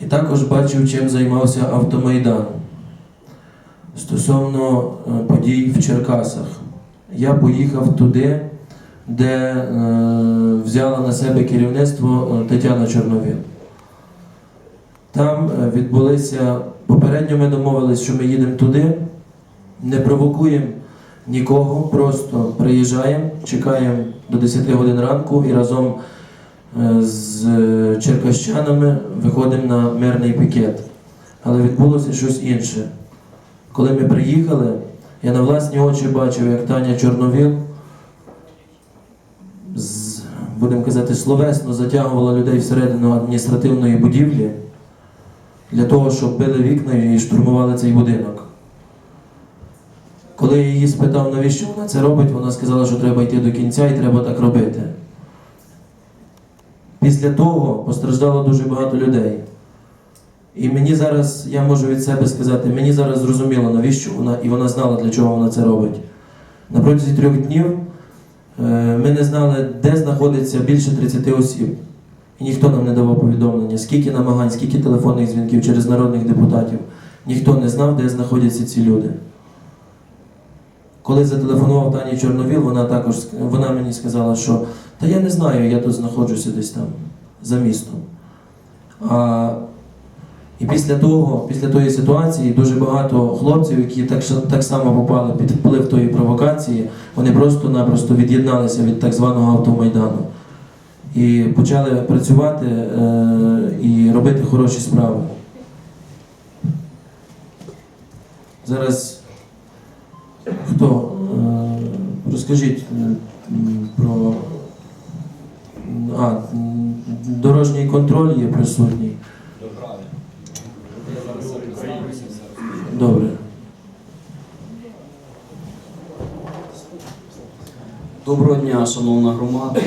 І також бачив, чим займався автомайдан стосовно е, подій в Черкасах. Я поїхав туди, де е, взяла на себе керівництво е, Тетяна Чорновіл. Там е, відбулися попередньо ми домовились, що ми їдемо туди, не провокуємо нікого, просто приїжджаємо, чекаємо до 10 годин ранку і разом з е, черкащанами виходимо на мирний пікет. Але відбулося щось інше. Коли ми приїхали, я на власні очі бачив, як Таня Чорновіл будемо казати, словесно затягувала людей всередину адміністративної будівлі для того, щоб били вікна і штурмували цей будинок. Коли я її спитав, навіщо вона це робить, вона сказала, що треба йти до кінця і треба так робити. Після того постраждало дуже багато людей. І мені зараз, я можу від себе сказати, мені зараз зрозуміло, навіщо вона, і вона знала, для чого вона це робить. На протязі трьох днів е, ми не знали, де знаходиться більше 30 осіб. І ніхто нам не давав повідомлення, скільки намагань, скільки телефонних дзвінків через народних депутатів. Ніхто не знав, де знаходяться ці люди. Коли зателефонував Тані Чорновіл, вона також вона мені сказала, що та я не знаю, я тут знаходжуся десь там за містом. А, і після того, після тої ситуації, дуже багато хлопців, які так, так само попали під вплив тої провокації, вони просто-напросто від'єдналися від так званого автомайдану і почали працювати е, і робити хороші справи. Зараз хто? Е, розкажіть е, про а, дорожній контроль є присутній. Добре. Доброго дня, шановна громада.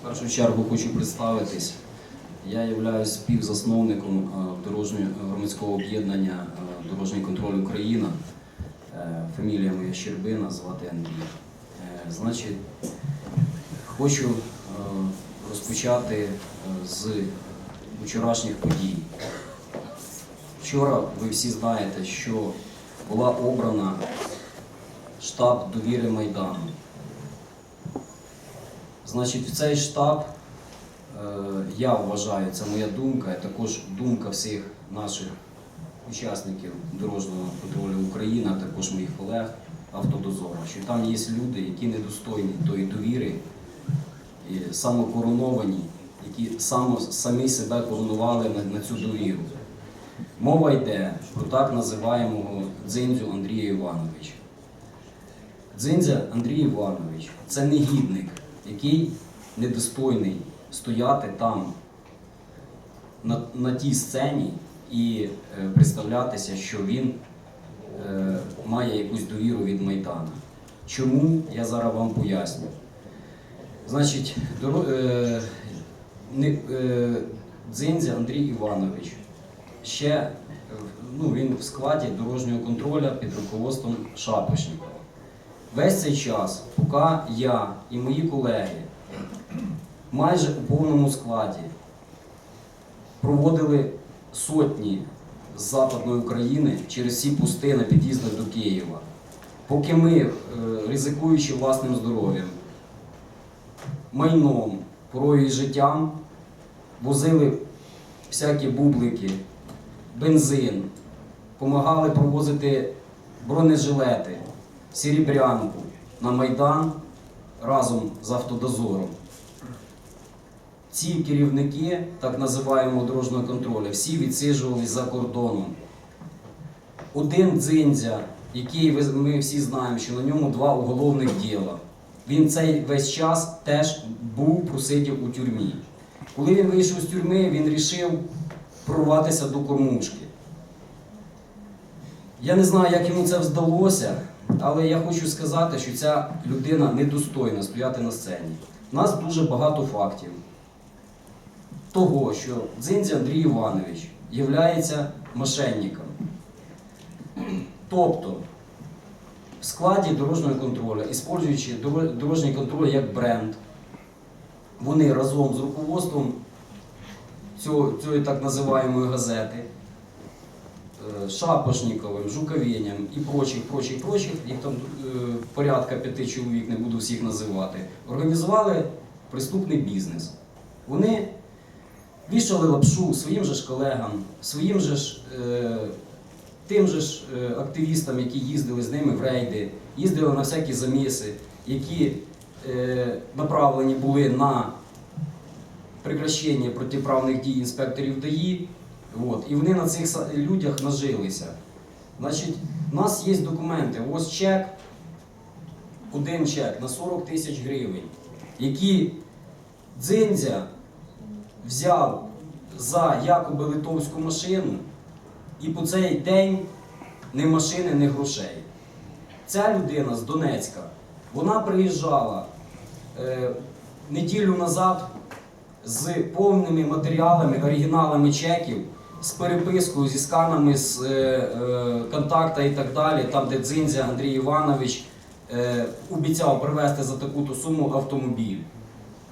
В першу чергу хочу представитись. Я являюсь співзасновником е, дорожнього громадського об'єднання е, Дорожній контроль Україна. Е, Фамілія моя Щербина, звати Андрій. Значить, хочу розпочати е, з вчорашніх подій. Вчора ви всі знаєте, що була обрана штаб довіри Майдану. Значить, в цей штаб, е, я вважаю, це моя думка, і також думка всіх наших учасників дорожнього контролю України, а також моїх колег автодозора, що там є люди, які недостойні тої довіри, самокороновані, які само, самі себе коронували на, на цю довіру. Мова йде про так називаємого дзиндзю Андрія Івановича. Дзиндзя Андрій Іванович це негідник, який недостойний стояти там на, на тій сцені і е, представлятися, що він е, має якусь довіру від Майдану. Чому я зараз вам поясню? Значить, доро, е, не, е, Дзиндзя Андрій Іванович ще е, ну, він в складі дорожнього контролю під руководством Шапошнікова. Весь цей час, поки я і мої колеги майже у повному складі проводили сотні з Западної України через всі пусти на під'їздах до Києва, поки ми, е, ризикуючи власним здоров'ям, майном, порою і життям, возили всякі бублики, бензин, допомагали провозити бронежилети, сірібрянку на Майдан разом з автодозором. Ці керівники так називаємо дорожнього контролю, всі відсиджувались за кордоном. Один дзиндзя, який ми всі знаємо, що на ньому два уголовних діла. Він цей весь час теж був просидів у тюрмі. Коли він вийшов з тюрми, він вирішив прорватися до кормушки. Я не знаю, як йому це вдалося, але я хочу сказати, що ця людина недостойна стояти на сцені. У нас дуже багато фактів того, що Дзиндзя Андрій Іванович є мошенником. Тобто, в складі дорожнього контролю, іспользуючи дорожній контроль як бренд, вони разом з руководством цього, цієї так називаємої газети. е, Шапошниковим, і прочих, прочих, прочих, їх там е, порядка п'яти чоловік, не буду всіх називати, організували преступний бізнес. Вони вішали лапшу своїм же ж колегам, своїм же ж е, тим же ж е, активістам, які їздили з ними в рейди, їздили на всякі заміси, які е, направлені були на прекращення протиправних дій інспекторів ДАІ. От, і вони на цих людях нажилися. Значить, у нас є документи. Ось чек, один чек на 40 тисяч гривень, які Дзиндзя взяв за якоби литовську машину, і по цей день ні машини, ні грошей. Ця людина з Донецька, вона приїжджала е, неділю назад з повними матеріалами, оригіналами чеків, з перепискою, зі сканами з е, е, контакта і так далі, там, де Дзиндзя Андрій Іванович е, обіцяв привезти за таку-то суму автомобіль.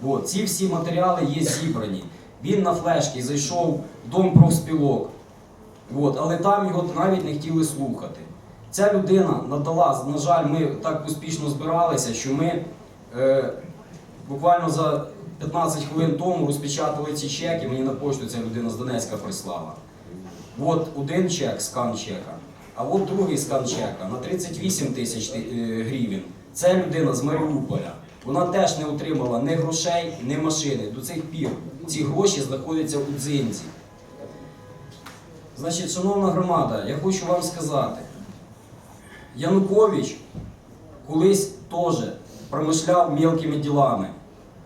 От, ці всі матеріали є зібрані. Він на флешки зайшов в дом профспілок, От, але там його навіть не хотіли слухати. Ця людина надала, на жаль, ми так успішно збиралися, що ми е, буквально за 15 хвилин тому розпечатали ці чеки, мені на пошту ця людина з Донецька прислала. От один чек, скан чека, а от другий скан чека на 38 тисяч е, гривень. Це людина з Маріуполя. Вона теж не отримала ні грошей, ні машини. До цих пір ці гроші знаходяться у дзинзі. Значить, шановна громада, я хочу вам сказати, Янукович колись теж промишляв мілкими ділами.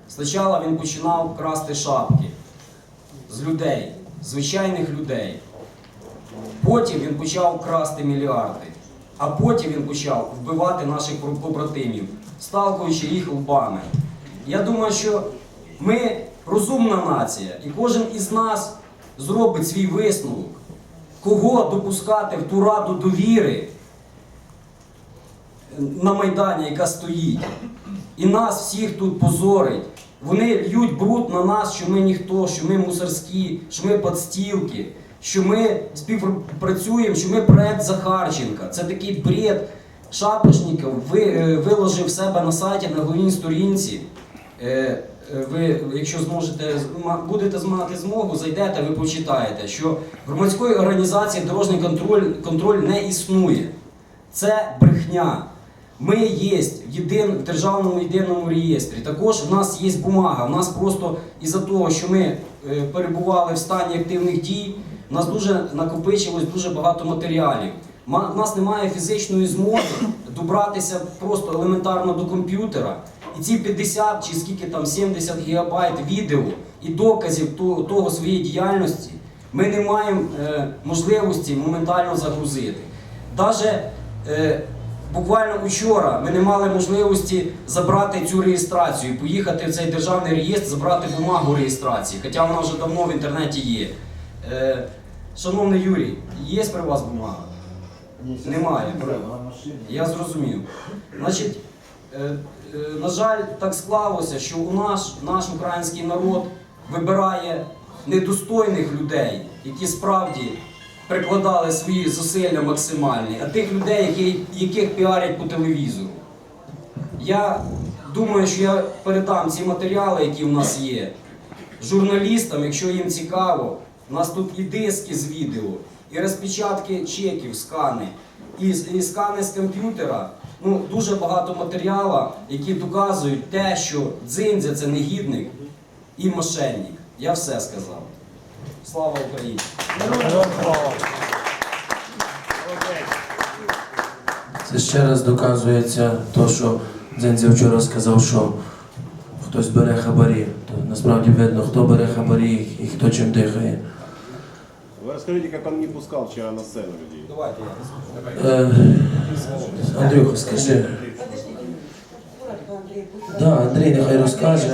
Спочатку він починав красти шапки з людей, звичайних людей. Потім він почав красти мільярди, а потім він почав вбивати наших побратимів, сталкуючи їх лбами. Я думаю, що ми розумна нація, і кожен із нас зробить свій висновок, кого допускати в ту раду довіри на Майдані, яка стоїть. І нас всіх тут позорить. Вони льють бруд на нас, що ми ніхто, що ми мусорські, що ми подстілки, що ми співпрацюємо, що ми проект Захарченка. Це такий бред. Шапошников е, виложив себе на сайті на головній сторінці. Е, Ви, якщо зможете будете мати змогу, зайдете, ви почитаєте, що громадської організації дорожній контроль, контроль не існує. Це брехня. Ми є в, єдин, в державному єдиному реєстрі. Також в нас є бумага. В нас просто із-за того, що ми е, перебували в стані активних дій, в нас дуже накопичилось дуже багато матеріалів. Ма- В нас немає фізичної змоги добратися просто елементарно до комп'ютера. І ці 50 чи скільки там 70 гігабайт відео і доказів того, того своєї діяльності ми не маємо е, можливості моментально загрузити. Даже е, буквально вчора ми не мали можливості забрати цю реєстрацію, поїхати в цей державний реєстр, забрати бумагу реєстрації, хоча вона вже давно в інтернеті є. Е, шановний Юрій, є при вас бумага? Немає. Я зрозумів. Значить, на жаль, так склалося, що у наш, наш український народ вибирає недостойних людей, які справді прикладали свої зусилля максимальні, а тих людей, які, яких піарять по телевізору. Я думаю, що я передам ці матеріали, які в нас є, журналістам, якщо їм цікаво. У нас тут і диски з відео, і розпечатки чеків, скани, і, і скани з комп'ютера. Ну, дуже багато матеріалу, які доказують те, що Дзиндзя це негідник і мошенник. Я все сказав. Слава Україні! Це ще раз доказується то, що Дзензя вчора сказав, що хтось бере хабарі. То насправді видно, хто бере хабарі і хто чим дихає. Вы расскажите, как он не пускал вчера на сцену людей. Давайте я расскажу. Е, Андрюха, скажи. Андрей, Да, Андрій нехай розкаже.